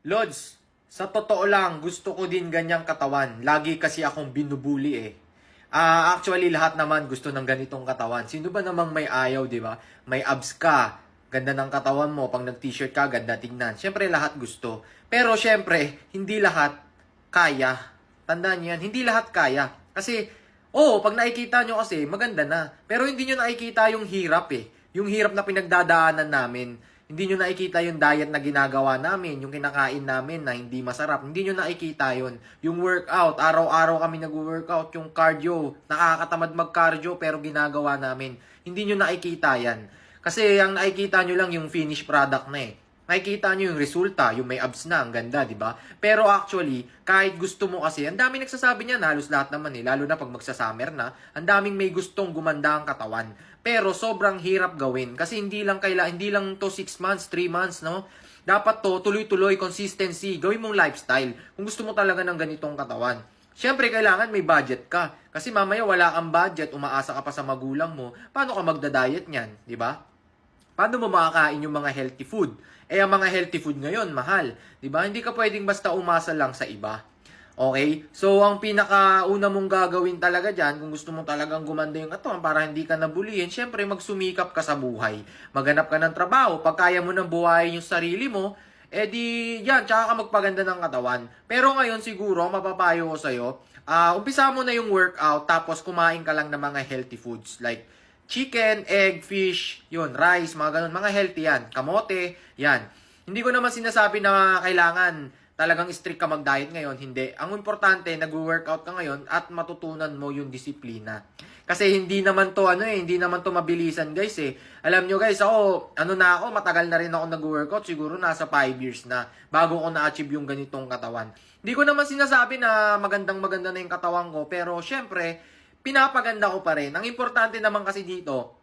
Lods, sa totoo lang, gusto ko din ganyang katawan. Lagi kasi akong binubuli eh. Ah, actually, lahat naman gusto ng ganitong katawan. Sino ba namang may ayaw, di ba? May abs ka, ganda ng katawan mo. Pag nag-t-shirt ka, ganda tingnan. Siyempre, lahat gusto. Pero siyempre, hindi lahat kaya. Tandaan niyo yan, hindi lahat kaya. Kasi, oo, pag nakikita nyo kasi, maganda na. Pero hindi nyo nakikita yung hirap eh. Yung hirap na pinagdadaanan namin. Hindi nyo nakikita yung diet na ginagawa namin, yung kinakain namin na hindi masarap. Hindi nyo nakikita yun. Yung workout, araw-araw kami nag-workout. Yung cardio, nakakatamad mag-cardio pero ginagawa namin. Hindi nyo nakikita yan. Kasi ang nakikita nyo lang yung finished product na eh. Nakikita nyo yung resulta, yung may abs na, ang ganda, di ba? Pero actually, kahit gusto mo kasi, ang daming nagsasabi niyan, halos lahat naman eh, lalo na pag magsa-summer na, ang daming may gustong gumanda ang katawan. Pero sobrang hirap gawin kasi hindi lang kaila, hindi lang to 6 months, 3 months, no? Dapat to tuloy-tuloy, consistency, gawin mong lifestyle kung gusto mo talaga ng ganitong katawan. Siyempre, kailangan may budget ka. Kasi mamaya wala kang budget, umaasa ka pa sa magulang mo, paano ka magda-diet niyan, di ba? Paano mo makakain yung mga healthy food? Eh, ang mga healthy food ngayon, mahal. ba? Hindi ka pwedeng basta umasa lang sa iba. Okay? So, ang pinakauna mong gagawin talaga dyan, kung gusto mo talagang gumanda yung katawan para hindi ka nabulihin, syempre, magsumikap ka sa buhay. Maghanap ka ng trabaho. Pag kaya mo nang buhayin yung sarili mo, eh di, yan, tsaka ka magpaganda ng katawan. Pero ngayon, siguro, mapapayo ko sa'yo, ah umpisa mo na yung workout, tapos kumain ka lang ng mga healthy foods. Like, chicken, egg, fish, yun, rice, mga ganun, mga healthy yan. Kamote, yan. Hindi ko naman sinasabi na kailangan talagang strict ka mag-diet ngayon, hindi. Ang importante, nag-workout ka ngayon at matutunan mo yung disiplina. Kasi hindi naman to ano eh, hindi naman to mabilisan guys eh. Alam nyo guys, ako, ano na ako, matagal na rin ako nag-workout, siguro nasa 5 years na bago ko na-achieve yung ganitong katawan. Hindi ko naman sinasabi na magandang maganda na yung katawan ko, pero syempre, pinapaganda ko pa rin. Ang importante naman kasi dito,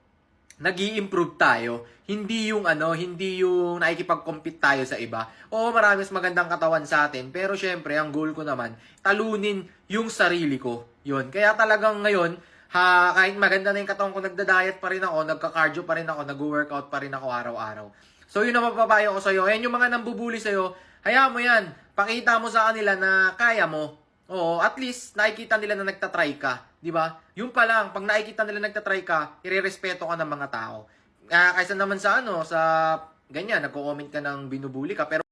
nag improve tayo. Hindi yung ano, hindi yung nakikipag-compete tayo sa iba. Oo, marami mas magandang katawan sa atin. Pero syempre, ang goal ko naman, talunin yung sarili ko. Yun. Kaya talagang ngayon, ha, kahit maganda na yung katawan ko, nagda-diet pa rin ako, nagka-cardio pa rin ako, nag-workout pa rin ako araw-araw. So, yun ang mapapayo ko sa'yo. Ayan yung mga nambubuli sa'yo, hayaan mo yan. Pakita mo sa kanila na kaya mo. Oo, at least nakikita nila na nagtatry ka, 'di ba? Yung pa lang, pag nakikita nila nagtatry ka, irerespeto ka ng mga tao. Ah, kaysa naman sa ano, sa ganyan, nagko-comment ka ng binubuli ka pero